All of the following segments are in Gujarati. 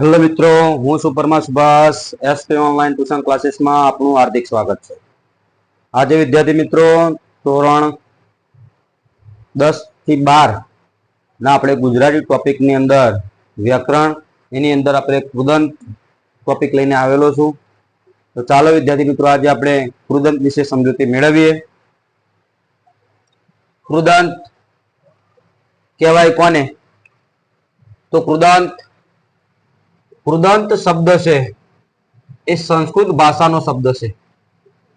હેલો મિત્રો, હું સુપરમાં પરમા સુભાષ એસપી ઓનલાઈન ટ્યુશન ક્લાસીસમાં આપનું હાર્દિક સ્વાગત છે. આજે વિદ્યાર્થી મિત્રો, ધોરણ દસથી બાર ના આપણે ગુજરાતી ટોપિકની અંદર વ્યાકરણ, એની અંદર આપણે કૃદંત ટોપિક લઈને આવેલો છું. તો ચાલો વિદ્યાર્થી મિત્રો, આજે આપણે કૃદંત વિશે સમજૂતી મેળવીએ. કૃદંત કહેવાય કોને? તો કૃદંત કૃદંત શબ્દ છે. એ સંસ્કૃત ભાષાનો શબ્દ છે.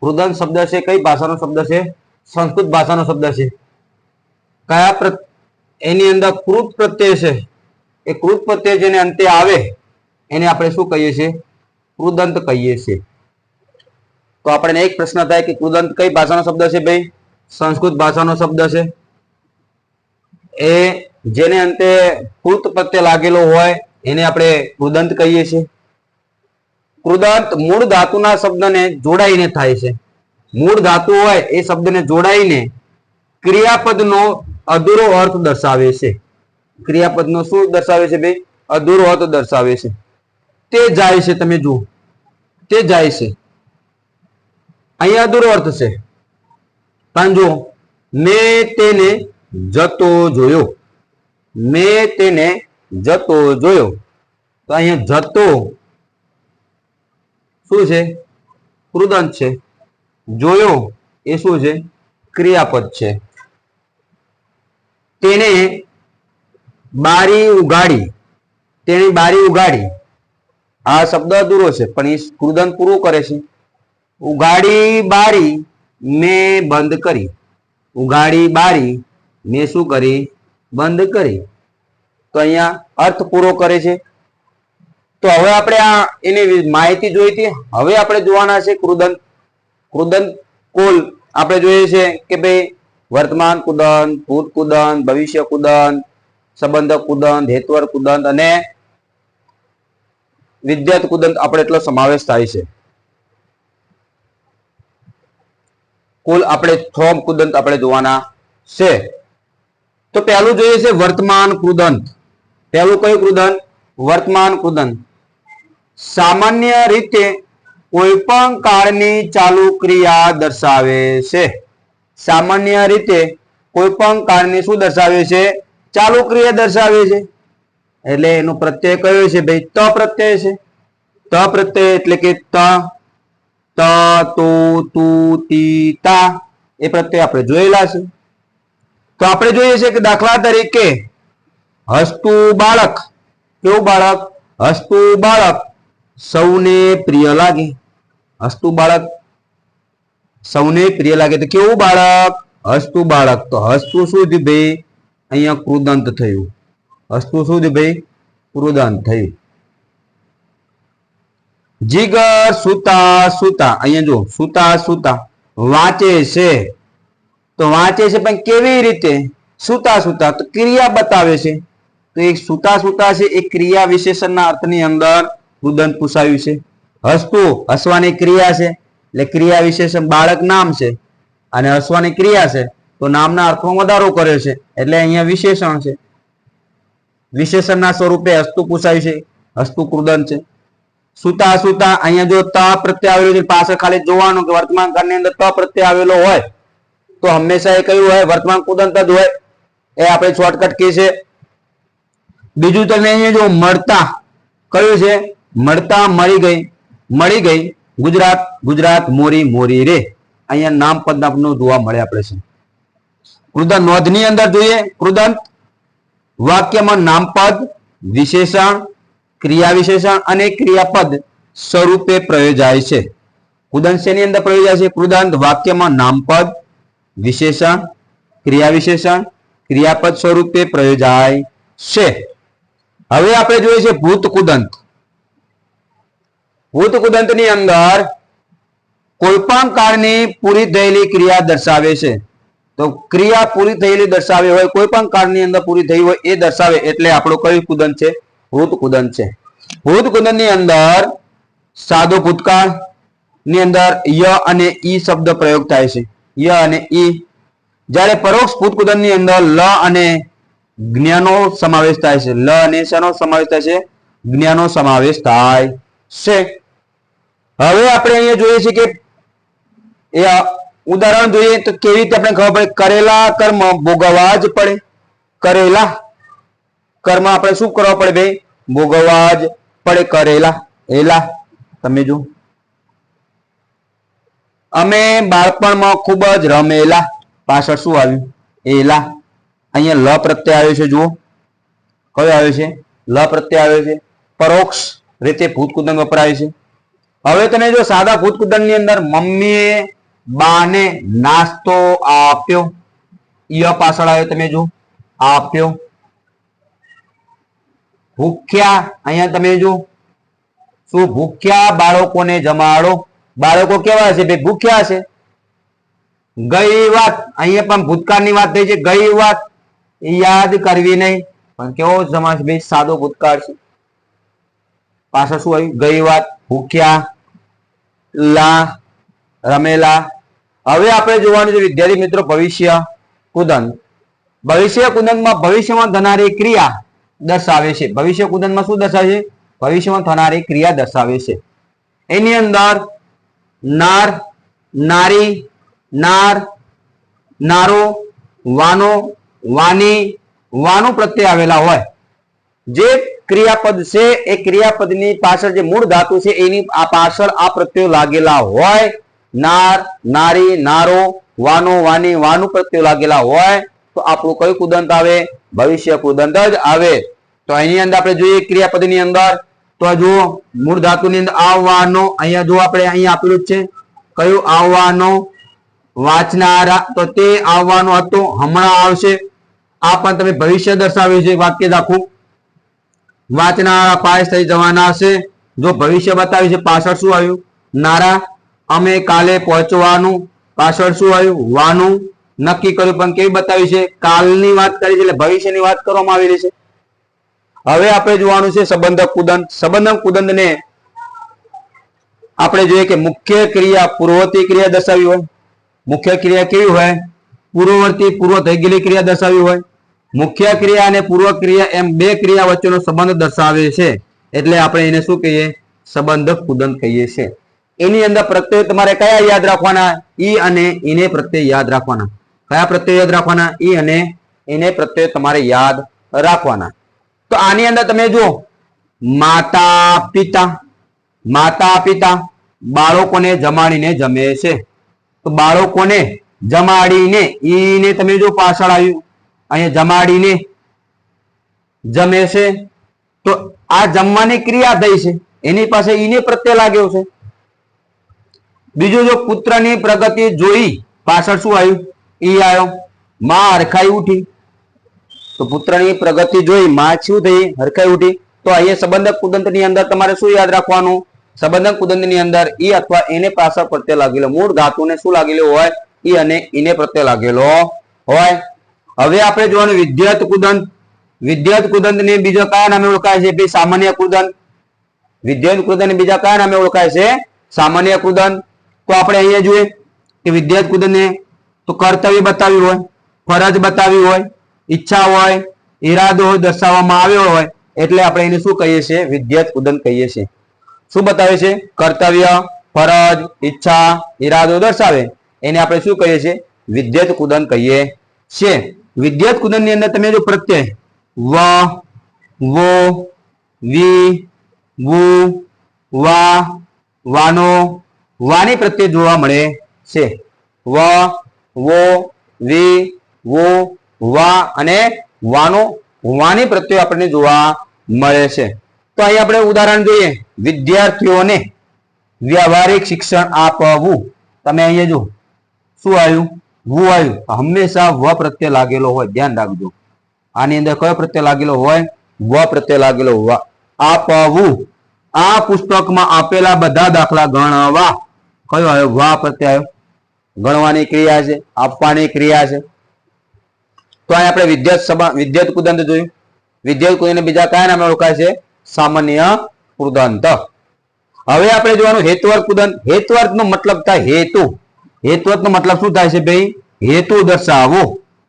કૃદંત શબ્દ છે, કઈ ભાષાનો શબ્દ છે? સંસ્કૃત ભાષાનો શબ્દ છે. કયા એની અંદર કૃત પ્રત્યય છે. એ કૃત પ્રત્યય જેને અંતે આવે, એને આપણે શું કહીએ છીએ? કૃદંત કહીએ છીએ. તો આપણે એક પ્રશ્ન થાય કે કૃદંત કઈ ભાષાનો શબ્દ છે ભાઈ? સંસ્કૃત ભાષાનો શબ્દ છે. એ જેને અંતે કૃત પ્રત્યય લાગેલો હોય એને આપણે કૃદંત કહીએ છીએ. કૃદંત મૂળ ધાતુના શબ્દને જોડાઈને થાય છે. મૂળ ધાતુ હોય એ શબ્દને જોડાઈને ક્રિયાપદનો અધૂરો અર્થ દર્શાવે છે. ક્રિયાપદનો શું દર્શાવે છે ભાઈ? અધૂરો અર્થ દર્શાવે છે. તે જાય છે, તમે જુઓ. તે જાય છે. અહીંયા અધૂરો અર્થ છે. પણ જો મેં તેને જતો જોયો. મેં તેને જતો જોયો. તો અહીંયા જતો શું છે? કૃદંત છે. જોયો એ શું છે? ક્રિયાપદ છે. તેને બારી ઉગાડી. તેની બારી ઉગાડી. આ શબ્દ અધૂરો છે, પણ એ કૃદંત પૂરું કરે છે. ઉગાડી બારી મેં બંધ કરી. ઉગાડી બારી મેં શું કરી? બંધ કરી. તો અહીંયા અર્થ પૂરો કરે છે. તો હવે આપણે આ એની માહિતી જોઈ હતી. હવે આપણે જોવાના છે કૃદંત. કૃદંત કુલ. આપણે જોઈએ છે કે ભાઈ વર્તમાન કુદંત, ભૂત કુદંત, ભવિષ્ય કુદંત, સંબંધક કુદંત, હેતવર કુદંત અને વિદ્યાર્થ કુદંત આપણે એટલો સમાવેશ થાય છે. કુલ આપણે થોમ કુદંત આપણે જોવાના છે. તો પહેલું જોઈએ છે વર્તમાન કૃદંત. પહેલું કયું કૃદન વર્તમાન કૃદન સામાન્ય રીતે કોઈ પણ કાળની ચાલુ ક્રિયા દર્શાવે છે. સામાન્ય રીતે કોઈ પણ કાળની શું દર્શાવે છે? ચાલુ ક્રિયા દર્શાવે છે. એટલે એનો પ્રત્યય કયો છે ભાઈ? ત પ્રત્યય છે. ત પ્રત્યય એટલે કે ત ત, તો, તુ, તી, તા. એ પ્રત્યય આપણે જોયેલા છે. તો આપણે જોઈએ છે કે દાખલા તરીકે હસતું બાળક. કેવું બાળક? હસતું બાળક. સૌને પ્રિય લાગે. હસતું બાળક. સૌને પ્રિય લાગે. તો કેવું બાળક? હસતું બાળક. તો હસતું શું થયું ભાઈ? અહીંયા કૃદંત થયું. હસતું શું થયું ભાઈ? કૃદંત થયું. જીગર સુતા સુતા. અહીંયા જો સુતા સુતા. વાંચે છે. તો વાંચે છે પણ કેવી રીતે? સુતા સુતા. તો ક્રિયા બતાવે છે. તો એક સુતા સુતા છે એ ક્રિયા વિશેષણના અર્થની અંદર કૃદંત પૂછાયું છે. હસતું, હસવાની ક્રિયા છે, એટલે ક્રિયા વિશેષણ બાળક નામ છે અને હસવાની ક્રિયા છે, તો નામના અર્થમાં વધારો કર્યો છે, એટલે અહીંયા વિશેષણ છે. વિશેષણના સ્વરૂપે હસતું પૂછાયું છે, હસતું કૃદંત છે. સુતા સુતા અહીંયા જો ત પ્રત્યય આવેલો છે પાછળ ખાલી જોવાનું કે વર્તમાન કાળની અંદર ત પ્રત્યય આવેલો હોય, તો હંમેશા એ કયું હોય, વર્તમાન કુદંત જ હોય. એ આપણે શોર્ટકટ કી છે બીજું તમે અહીંયા જો મળતા, કયું છે? મળતા મળી ગઈ. મળી ગઈ. ગુજરાત ગુજરાત મોરી મોરી રે. અહીંયા નામ પદ જોવા મળે આપણે છે. કૃદંત નોંધની અંદર જોઈએ. કૃદંત વાક્યમાં નામપદ, વિશેષણ, ક્રિયા વિશેષણ અને ક્રિયાપદ સ્વરૂપે પ્રયોજાય છે. કૃદંત શેની અંદર પ્રયોજાય છે? કૃદંત વાક્યમાં નામપદ, વિશેષણ, ક્રિયા વિશેષણ, ક્રિયાપદ સ્વરૂપે પ્રયોજાય છે. હવે આપણે જોઈએ છે ભૂત કુદંત. ભૂત કુદંતની અંદર કોઈ કાળની પૂરી થયેલી ક્રિયા દર્શાવે છે. તો ક્રિયા પૂરી થયેલી દર્શાવે હોય કોઈ પણ કાળની અંદર પૂરી થઈ હોય એ દર્શાવે એટલે આપણો કયું કુદંત છે? ભૂત કુદંત છે. ભૂત કુદંતની અંદર સાદો ભૂતકાળ, ની અંદર ય અને ઈ શબ્દ પ્રયોગ થાય છે. ય અને ઈ. જ્યારે પરોક્ષ ભૂત કુદંતની અંદર લ અને જ્ઞાનો સમાવેશ થાય છે. લ અને શેનો સમાવેશ થાય છે. જ્ઞાનો સમાવેશ થાય છે. હવે આપણે અહીંયા જોઈએ છીએ કે એ ઉદાહરણ જોઈએ તો કેવી રીતે આપણે ખબર પડે? કરેલા કર્મ ભોગવવા જ પડે. કરેલા કર્મ આપણે શું કરવા પડે ભાઈ? ભોગવવા જ પડે કરેલા. એલા, તમે જો અમે બાળપણમાં ખૂબ જ રમેલા. પાછળ શું આવ્યું? એલા. અહીંયા લ પ્રત્યય આવ્યો છે, જુઓ. કયો આવ્યો છે? લ પ્રત્યય આવ્યો છે. પરોક્ષ રીતે ભૂતકુદન વપરાય છે. હવે તમે જો સાદા ભૂતકુદનની અંદર મમ્મીએ બાને નાસ્તો આપ્યો. ય પાછળ આવ્યો તમે જો આપ્યો. ભૂખ્યા, અહીંયા તમે જો શું ભૂખ્યા બાળકોને જમાડો. બાળકો કેવા છે ભાઈ? ભૂખ્યા છે ગઈ વાત, અહીંયા પણ ભૂતકાળની વાત થઈ છે. ગઈ વાત યાદ કરવી નહીં. પણ કેવો સમાસ બે સાદો ભૂતકાળ છે. પાછળ શું આવ્યું? ગઈ વાત, ભૂખ્યા, લા, રમેલા. હવે આપણે જોવાનું છે વિદ્યાર્થી મિત્રો ભવિષ્ય કુદન ભવિષ્ય કુદનમાં ભવિષ્યમાં થનારી ક્રિયા દર્શાવે છે. ભવિષ્ય કુદનમાં શું દર્શાવે છે? ભવિષ્યમાં થનારી ક્રિયા દર્શાવે છે. એની અંદર નાર, નારી, નાર, નારો, વાનો વાની વાનું પ્રત્યે આવેલા હોય. જે ક્રિયાપદ છે, એ ક્રિયાપદની પાછળ જે મૂળ ધાતુ છે, એની આ પાછળ આ પ્રત્યયો લાગેલા હોય. નાર, નારી, નારો વાનો વાની વાનું પ્રત્યયો લાગેલા હોય, તો આપણું કયું કુદંત આવે? ભવિષ્ય કુદંત જ આવે. તો એની અંદર આપણે જોઈએ ક્રિયાપદની અંદર. તો જુઓ, મૂળ ધાતુની અંદર આવવાનો અહીંયા જો આપણે, અહીંયા આપેલું જ છે. કયું આવવાનો વાંચનારા, તો તે આવવાનો હતો, હમણાં આવશે. આ પણ તમે ભવિષ્ય દર્શાવ્યું છે વાક્ય દાખવું વાંચનારા પાસ થઈ જવાના હશે જો ભવિષ્ય બતાવ્યું છે, પાછળ શું આવ્યું? નારા. અમે કાલે પહોંચવાનું. પાછળ શું આવ્યું? વાનું. નક્કી કર્યું, પણ કેવી બતાવી છે? કાલની વાત કરી છે, એટલે ભવિષ્યની વાત કરવામાં આવેલી છે. હવે આપણે જોવાનું છે સંબંધક કુદંત. સંબંધક કુદંતને આપણે જોઈએ કે મુખ્ય ક્રિયા પૂર્વવર્તી ક્રિયા દર્શાવી હોય. મુખ્ય ક્રિયા કેવી હોય? પૂર્વવર્તી પૂર્વ થઈ ગયેલી ક્રિયા દર્શાવી હોય. મુખ્ય ક્રિયા અને પૂર્વ ક્રિયા એમ બે ક્રિયા વચ્ચેનો સંબંધ દર્શાવે છે. એટલે આપણે એને શું કહીએ? સંબંધ કુદંત કહીએ છીએ એની અંદર પ્રત્યય તમારે કયા યાદ રાખવાના? ઈ અને એને પ્રત્યય યાદ રાખવાના. કયા પ્રત્યય યાદ રાખવાના? ઈ અને એને પ્રત્યય તમારે યાદ રાખવાના. તો આની અંદર તમે જુઓ. માતા, પિતા. માતા, પિતા બાળકોને જમાડીને જમે છે. તો બાળકોને જમાડીને ઈને તમે જો પાછળ આવ્યું. અહીંયા જમાડીને જમે છે. તો આ જમવાની ક્રિયા થઈ છે. એની પાસે ઈને પ્રત્યે લાગ્યો છે. બીજું જો પુત્રની પ્રગતિ જોઈ, પાછળ શું આવ્યું? ઈ આવ્યો, માં હરખાઈ ઉઠી. તો પુત્રની પ્રગતિ જોઈ, માં શું થઈ? હરખાઈ ઉઠી. તો અહીંયા સંબંધક કુદંતની અંદર તમારે શું યાદ રાખવાનું? સંબંધક કુદંતની અંદર ઈ અથવા એને પાછળ પ્રત્યે લાગેલો, મૂળ ધાતુને શું લાગેલું હોય? ઈ અને ઈને પ્રત્યે લાગેલો હોય. હવે આપણે જોવાનું વિદ્યાર્થ કુદંત. વિદ્યાર્થ કુદંત ને બીજો કયા નામે ઓળખાય છે? સામાન્ય કુદંત. વિદ્યાર્થ કુદંત ને બીજા કયા નામે ઓળખાય છે? સામાન્ય કુદંત. તો આપણે અહીંયા જોઈએ કે વિદ્યાર્થ કુદંત ને તો કર્તવ્ય બતાવ્યું હોય, ફરજ બતાવી હોય, ઈચ્છા હોય, ઈરાદો દર્શાવવામાં આવ્યો હોય, એટલે આપણે એને શું કહીએ છીએ? વિદ્યાર્થ કુદંત કહીએ છીએ. શું બતાવે છે? કર્તવ્ય, ફરજ, ઈચ્છા, ઈરાદો દર્શાવે. એને આપણે શું કહીએ છીએ? વિદ્યુત કુદંત કહીએ છીએ. વિદ્યાર્થ કુદંતની અંદર તમે જો પ્રત્યય વ, વો, વી, વુ, વા, વાનો, વાની પ્રત્યય જોવા મળે છે. વ, વો, વી, વો, વા અને વાનો, વાની પ્રત્યય આપણને જોવા મળે છે. તો અહીં આપણે ઉદાહરણ જોઈએ. વિદ્યાર્થીઓને વ્યવહારિક શિક્ષણ આપવું. તમે અહીંયા જો શું આવ્યું? વુ આવ્યું હંમેશા વ પ્રત્યે લાગેલો હોય. ધ્યાન રાખજો. આની અંદર કયો પ્રત્યય લાગેલો હોય? વ પ્રત્યય લાગેલો વ આપવું. આ પુસ્તકમાં આપેલા બધા દાખલા ગણવા. કયો આવ્યો? વા પ્રત્યે આવ્યો. ગણવાની ક્રિયા છે. આપવાની ક્રિયા છે. તો અહીં આપણે વિદ્યાર્થ સભા વિદ્યત કુદંત જોયું. વિદ્યાર્થ કુદંત બીજા કયા નામે ઓળખાય છે? સામાન્ય કુદંત. હવે આપણે જોવાનું હેતુવર્ક કુદંત. હેતુવર્ત નો મતલબ થાય હેતુ. હેતુવર્ત નો મતલબ શું થાય છે ભાઈ? હેતુ દર્શાવવો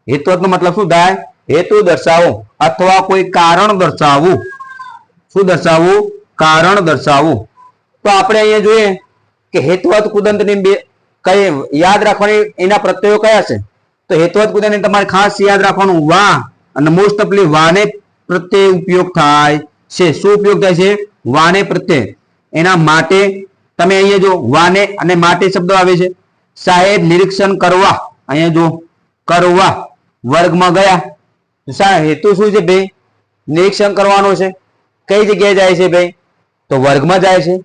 હેતુવર્ત નો મતલબ શું થાય? હેતુ દર્શાવો. અથવા કોઈ કારણ દર્શાવવું શું દર્શાવવું કારણ દર્શાવવું તો આપણે અહીંયા જોઈએ કે હેતુવત કુદંતની બે કઈ યાદ રાખવાની એના પ્રત્યયો કયા છે? તો હેતુવત કુદંતની તમારે ખાસ યાદ રાખવાનું વા અને મોસ્ટ ઓફલી વાને પ્રત્યે ઉપયોગ થાય છે. શું ઉપયોગ થાય છે? વાને પ્રત્યે. એના માટે તમે અહીંયા જો વાને અને માટે શબ્દો આવે છે. સાહેબ, નિરીક્ષણ કરવા. અહીંયા જો કરવા વર્ગમાં ગયા. સાહેબ, હેતુ શું છે ભાઈ? નિરીક્ષણ કરવાનો છે. કઈ જગ્યાએ જાય છે ભાઈ? તો વર્ગમાં જાય છે.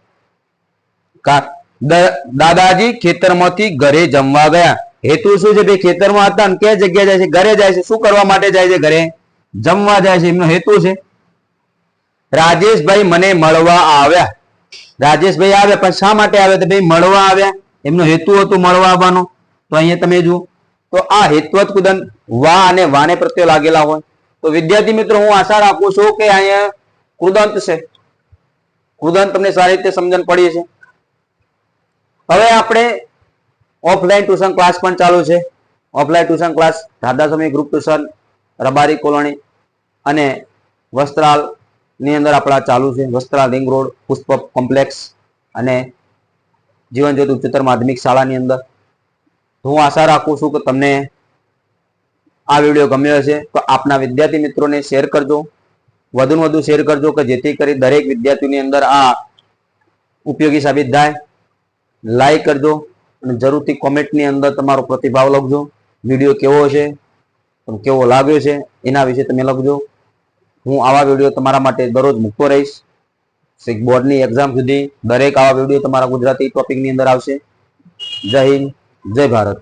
કા- દ- દાદાજી ખેતરમાંથી ઘરે જમવા ગયા. હેતુ શું છે ભાઈ? ખેતરમાં હતા ક્યાં જગ્યાએ જાય છે? ઘરે જાય છે. શું કરવા માટે જાય છે ઘરે? જમવા જાય છે. એમનો હેતુ છે. રાજેશભાઈ મને મળવા આવ્યા. રાજેશભાઈ આવ્યા. પણ શા માટે આવ્યા તો ભાઈ? મળવા આવ્યા. એમનો હેતુ હતો મળવા આવવાનો. તો અહીંયા તમે જુઓ. તો આ હેત્વત કુદંત વા અને વાને પ્રત્યે લાગેલા હોય. તો વિદ્યાર્થી મિત્રો, હું આશા રાખું છું કે અહીંયા કૃદંત છે. કૃદંત તમને સારી રીતે સમજણ પડી છે હવે આપણે ઓફલાઈન ટ્યુશન ક્લાસ પણ ચાલુ છે. Offline tuition class Radhaswami group tuition, Rabari colony અને વસ્ત્રાલની અંદર આપણા ચાલુ છે. Vastral ring road Pushp complex અને જીવન જ્યોતિ ઉચ્ચતર માધ્યમિક શાળાની અંદર. હું આશા રાખું છું કે તમને આ વીડિયો ગમ્યો હશે. તો આપના વિદ્યાર્થી મિત્રોને શેર કરજો. વધુને વધુ શેર કરજો કે જેથી કરી દરેક વિદ્યાર્થીની અંદર આ ઉપયોગી સાબિત થાય. લાઈક કરજો અને જરૂરથી કોમેન્ટની અંદર તમારો પ્રતિભાવ લખજો. વીડિયો કેવો છે કેવો લાગ્યો છે? એના વિશે તમે લખજો. હું આવા વીડિયો તમારા માટે દરરોજ મૂકતો રહીશ. બોર્ડની એક્ઝામ સુધી દરેક આવા વીડિયો તમારા ગુજરાતી ટોપિકની અંદર આવશે. જય હિન્દ, જય ભારત.